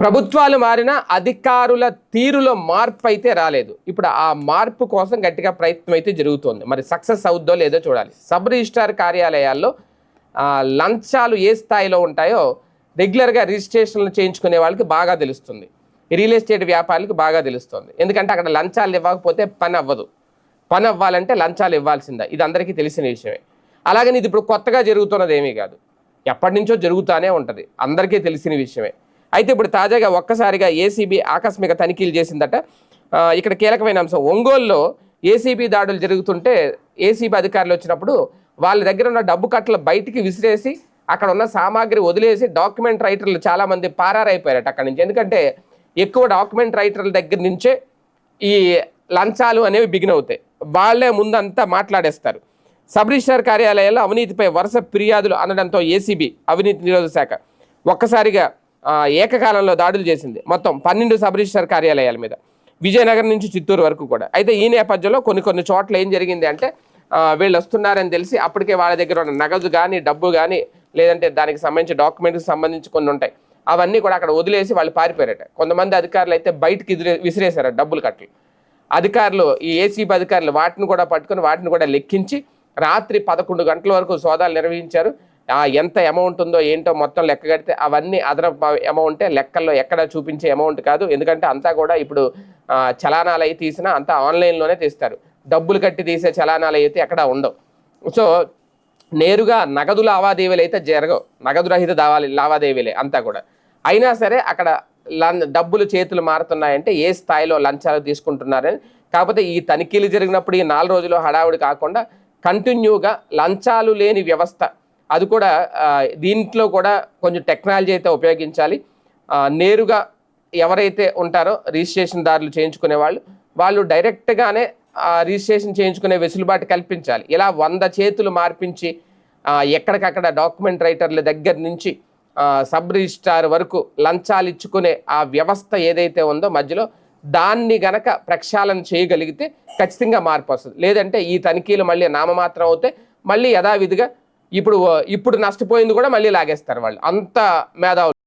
ప్రభుత్వాలు మారిన అధికారుల తీరులో మార్పు అయితే రాలేదు. ఇప్పుడు ఆ మార్పు కోసం గట్టిగా ప్రయత్నం అయితే జరుగుతోంది. మరి సక్సెస్ అవుద్దో లేదో చూడాలి. సబ్ రిజిస్ట్రార్ కార్యాలయాల్లో లంచాలు ఏ స్థాయిలో ఉంటాయో రెగ్యులర్గా రిజిస్ట్రేషన్లు చేయించుకునే వాళ్ళకి బాగా తెలుస్తుంది. రియల్ ఎస్టేట్ వ్యాపారులకు బాగా తెలుస్తుంది. ఎందుకంటే అక్కడ లంచాలు ఇవ్వకపోతే పని అవ్వదు పని అవ్వాలంటే లంచాలు ఇవ్వాల్సిందే. ఇది అందరికీ తెలిసిన విషయమే. అలాగని ఇది ఇప్పుడు కొత్తగా జరుగుతున్నది ఏమీ కాదు. ఎప్పటి నుంచో జరుగుతూనే ఉంటుంది. అందరికీ తెలిసిన విషయమే. అయితే ఇప్పుడు తాజాగా ఒక్కసారిగా ఏసీబీ ఆకస్మిక తనిఖీలు చేసిందట. ఇక్కడ కీలకమైన అంశం. ఒంగోలులో ఏసీబీ దాడులు జరుగుతుంటే ఏసీబీ అధికారులు వచ్చినప్పుడు వాళ్ళ దగ్గర ఉన్న డబ్బు కట్టలు బయటికి విసిరేసి అక్కడ ఉన్న సామాగ్రి వదిలేసి డాక్యుమెంట్ రైటర్లు చాలామంది పారారైపోయారట అక్కడి నుంచి. ఎందుకంటే ఎక్కువ డాక్యుమెంట్ రైటర్ల దగ్గర నుంచే ఈ లంచాలు అనేవి బిగిన్ అవుతాయి. వాళ్ళే ముందంతా మాట్లాడేస్తారు. సబ్ రిజిస్టార్ కార్యాలయాల్లో అవినీతిపై వరుస ఫిర్యాదులు అనడంతో ఏసీబీ అవినీతి నిరోధక శాఖ ఒక్కసారిగా ఏకకాలంలో దాడులు చేసింది మొత్తం పన్నెండు సబ్ రిజిస్టర్ కార్యాలయాల మీద. విజయనగరం నుంచి చిత్తూరు వరకు కూడా. అయితే ఈ నేపథ్యంలో కొన్ని కొన్ని చోట్ల ఏం జరిగింది అంటే వీళ్ళు వస్తున్నారని తెలిసి అప్పటికే వాళ్ళ దగ్గర ఉన్న నగదు కానీ డబ్బు కానీ లేదంటే దానికి సంబంధించి డాక్యుమెంట్కి సంబంధించి కొన్ని ఉంటాయి. అవన్నీ కూడా అక్కడ వదిలేసి వాళ్ళు పారిపోయారట. కొంతమంది అధికారులు అయితే బయటకి విసిరేశారు డబ్బులు కట్టలు. అధికారులు ఈ ఏసీబీ అధికారులు వాటిని కూడా పట్టుకొని వాటిని కూడా లెక్కించి రాత్రి పదకొండు గంటల వరకు సోదాలు నిర్వహించారు. ఎంత అమౌంట్ ఉందో ఏంటో మొత్తం లెక్క కడితే అవన్నీ అదనపు అమౌంటే లెక్కల్లో ఎక్కడ చూపించే అమౌంట్ కాదు. ఎందుకంటే అంతా కూడా ఇప్పుడు చలానాలు అవి తీసినా అంతా ఆన్లైన్లోనే తీస్తారు. డబ్బులు కట్టి తీసే చలానాలు అయితే ఎక్కడ ఉండవు. సో నేరుగా నగదు లావాదేవీలు అయితే జరగవు. నగదు రహిత దావాలి లావాదేవీలే అంతా కూడా. అయినా సరే అక్కడ లం డబ్బులు చేతులు మారుతున్నాయంటే ఏ స్థాయిలో లంచాలు తీసుకుంటున్నారని కాకపోతే ఈ తనిఖీలు జరిగినప్పుడు ఈ నాలుగు రోజులు హడావుడి కాకుండా కంటిన్యూగా లంచాలు లేని వ్యవస్థ అది కూడా దీంట్లో కూడా కొంచెం టెక్నాలజీ అయితే ఉపయోగించాలి. నేరుగా ఎవరైతే ఉంటారో రిజిస్ట్రేషన్ దారులు చేయించుకునే వాళ్ళు వాళ్ళు డైరెక్ట్గానే రిజిస్ట్రేషన్ చేయించుకునే వెసులుబాటు కల్పించాలి. ఇలా వంద చేతులు మార్పించి ఎక్కడికక్కడ డాక్యుమెంట్ రైటర్ల దగ్గర నుంచి సబ్ రిజిస్ట్రార్ వరకు లంచాలు ఇచ్చుకునే ఆ వ్యవస్థ ఏదైతే ఉందో మధ్యలో దాన్ని గనక ప్రక్షాళన చేయగలిగితే ఖచ్చితంగా మార్పు వస్తుంది. లేదంటే ఈ తనిఖీలు మళ్ళీ నామమాత్రం అవుతే మళ్ళీ యథావిధిగా ఇప్పుడు ఇప్పుడు నష్టపోయింది కూడా మళ్ళీ లాగేస్తారు వాళ్ళు. అంత మేధావులు.